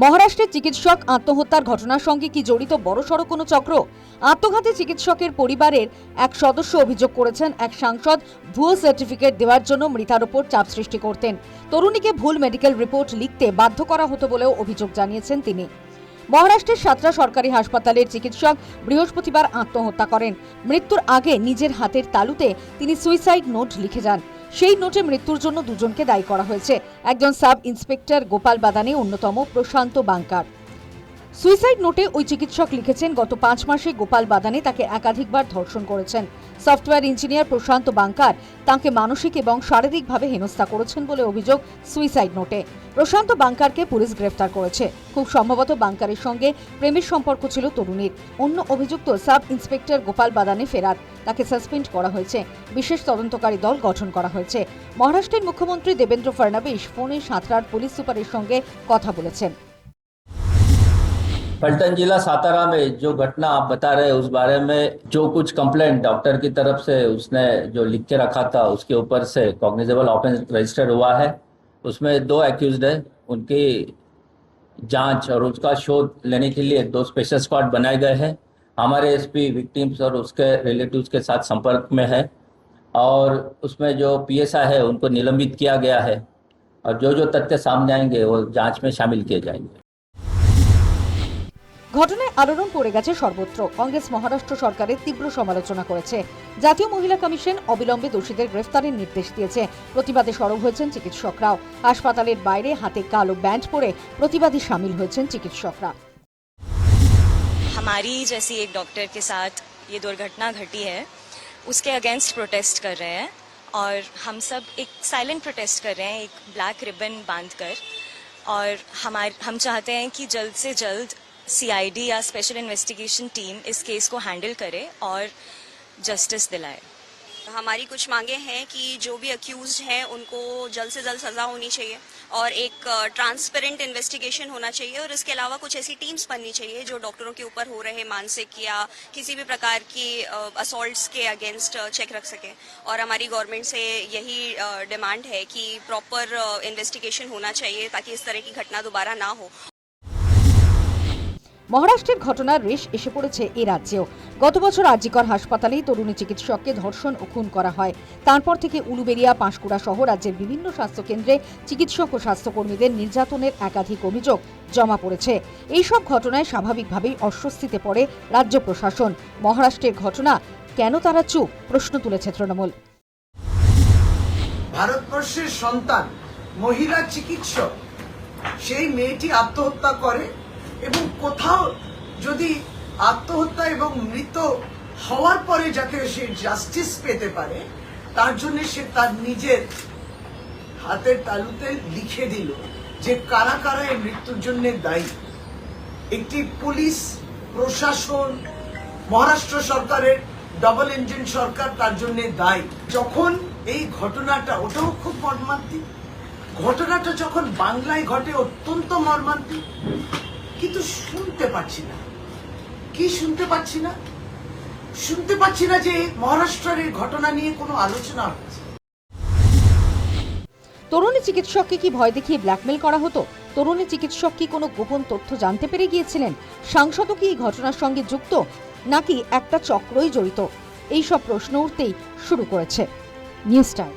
মহারাষ্ট্রের চিকিৎসক আত্মহত্যার ঘটনার সঙ্গে কি জড়িত বড়সড় কোনো চক্র? আত্মঘাতী চিকিৎসকের পরিবারের এক সদস্য অভিযোগ করেছেন, এক সাংসদ ভুয়ো সার্টিফিকেট দেওয়ার জন্য মৃতার ওপর চাপ সৃষ্টি করতেন। তরুণীকে ভুল মেডিকেল রিপোর্ট লিখতে বাধ্য করা হতো বলেও অভিযোগ জানিয়েছেন তিনি। মহারাষ্ট্রের সাতরা সরকারি হাসপাতালের চিকিৎসক বৃহস্পতিবার আত্মহত্যা করেন। মৃত্যুর আগে নিজের হাতের তালুতে তিনি সুইসাইড নোট লিখে যান। সেই নোটে মৃত্যুর জন্য দুজনকে দায়ী করা হয়েছে। একজন সাব ইন্সপেক্টর গোপাল বাদানে, অন্যতম প্রশান্ত বাংকার। সুইসাইড নোটে ওই চিকিৎসক লিখেছেন, গত পাঁচ মাসে গোপাল বাদানে তাকে একাধিকবার ধর্ষণ করেছেন। সফটওয়্যার ইঞ্জিনিয়ার প্রশান্ত বাংকার তাকে মানসিক এবং শারীরিকভাবে হেনস্থা করেছেন বলে অভিযোগ সুইসাইড নোটে। প্রশান্ত বাংকারকে পুলিশ গ্রেফতার করেছে। খুব সম্ভবত বাংকারের সঙ্গে প্রেমের সম্পর্ক ছিল তরুণীর। অন্য অভিযুক্ত সাব ইন্সপেক্টর গোপাল বাদানে ফেরার। তাকে সাসপেন্ড করা হয়েছে। বিশেষ তদন্তকারী দল গঠন করা হয়েছে। মহারাষ্ট্রের মুখ্যমন্ত্রী দেবেন্দ্র ফডণবীশ ফোনে সাঁতরার পুলিশ সুপারের সঙ্গে কথা বলেছেন। पलटन जिला सातारा में जो घटना आप बता रहे हैं, उस बारे में जो कुछ कंप्लेंट डॉक्टर की तरफ़ से उसने जो लिख के रखा था, उसके ऊपर से कॉग्निजेबल ऑफेंस रजिस्टर हुआ है। उसमें दो एक्यूज है, उनकी जाँच और उसका शोध लेने के लिए दो स्पेशल स्क्वाड बनाए गए हैं। हमारे एसपी विक्टिम्स और उसके रिलेटिव्स के साथ संपर्क में है और उसमें जो पीएसआई है, उनको निलंबित किया गया है और जो जो तथ्य सामने आएँगे, वो जाँच में शामिल किए जाएँगे। ঘটনায় আলোড়ন পড়ে গেছে সর্বত্র কংগ্রেস মহারাষ্ট্র সরকারের তীব্র সমালোচনা করেছে জাতীয় মহিলা কমিশন অবিলম্বে দোষীদের গ্রেফতারের নির্দেশ দিয়েছে প্রতিবাদে সরব হয়েছেন চিকিৎসকরাও হাসপাতালের বাইরে হাতে কালো ব্যান্ড পরে প্রতিবাদী সামিল হয়েছেন চিকিৎসকরা हमारी जैसी एक डॉक्टर के साथ ये दुर्घटना घटी है उसके अगेंस्ट प्रोटेस्ट कर रहे हैं और हम सब एक साइलेंट प्रोटेस्ट कर रहे हैं एक ब्लैक रिबन बांध कर और हमार हम चाहते हैं कि जल्द से जल्द सीआईडी या स्पेशल इन्वेस्टिगेशन टीम इस केस को हैंडल करे और जस्टिस दिलाए। हमारी कुछ मांगे हैं कि जो भी अक्यूज हैं, उनको जल्द से जल्द सजा होनी चाहिए और एक ट्रांसपेरेंट इन्वेस्टिगेशन होना चाहिए और इसके अलावा कुछ ऐसी टीम्स बननी चाहिए जो डॉक्टरों के ऊपर हो रहे मानसिक या किसी भी प्रकार की असॉल्ट्स के अगेंस्ट चेक रख सकें। और हमारी गवर्नमेंट से यही डिमांड है कि प्रॉपर इन्वेस्टिगेशन होना चाहिए ताकि इस तरह की घटना दोबारा ना हो। মহারাষ্ট্রের ঘটনার রেশ এসে পড়েছে এ রাজ্যেও। গত বছর আরজিকর হাসপাতালেই তরুণী চিকিৎসককে ধর্ষণ ও খুন করা হয়। তারপর থেকে উলুবেরিয়া, পাঁশকুড়া সহ রাজ্যের বিভিন্ন স্বাস্থ্যকেন্দ্রে চিকিৎসক ও স্বাস্থ্যকর্মীদের নির্যাতনের একাধিক অভিযোগ জমা পড়েছে। এইসব ঘটনায় স্বাভাবিকভাবেই অস্বস্তিতে পড়ে রাজ্য প্রশাসন। মহারাষ্ট্রের ঘটনা, কেন তারা চুপ? প্রশ্ন তুলেছে তৃণমূল। ভারতবর্ষের সন্তান, মহিলা চিকিৎসক, সেই মেয়েটি আত্মহত্যা করে এবং কোথাও যদি আত্মহত্যা এবং মৃত হওয়ার পরে যাতে সে জাস্টিস পেতে পারে, তার জন্য সে তার নিজের হাতের তালুতে লিখে দিল যে কারা কারা এই মৃত্যুর জন্য দায়ী। একটি পুলিশ, প্রশাসন, মহারাষ্ট্র সরকারের ডবল ইঞ্জিন সরকার তার জন্য দায়ী। যখন এই ঘটনাটা, ওটাও খুব মর্মান্তিক। ঘটনাটা যখন বাংলায় ঘটে, অত্যন্ত মর্মান্তিক। কিন্তু শুনতে পাচ্ছি না। কি শুনতে পাচ্ছি না? শুনতে পাচ্ছি না যে মহারাষ্ট্রের ঘটনা নিয়ে কোনো আলোচনা হচ্ছে। তরুণী চিকিৎসককে কি ভয় দেখিয়ে ব্ল্যাকমেল করা হতো? তরুণী চিকিৎসক কি কোনো গোপন তথ্য জানতে পেরে গিয়েছিলেন? সাংসদও কি এই ঘটনার সঙ্গে যুক্ত, নাকি একটা চক্রই জড়িত? এই সব প্রশ্ন উঠতেই শুরু করেছে নিউজ টাইম।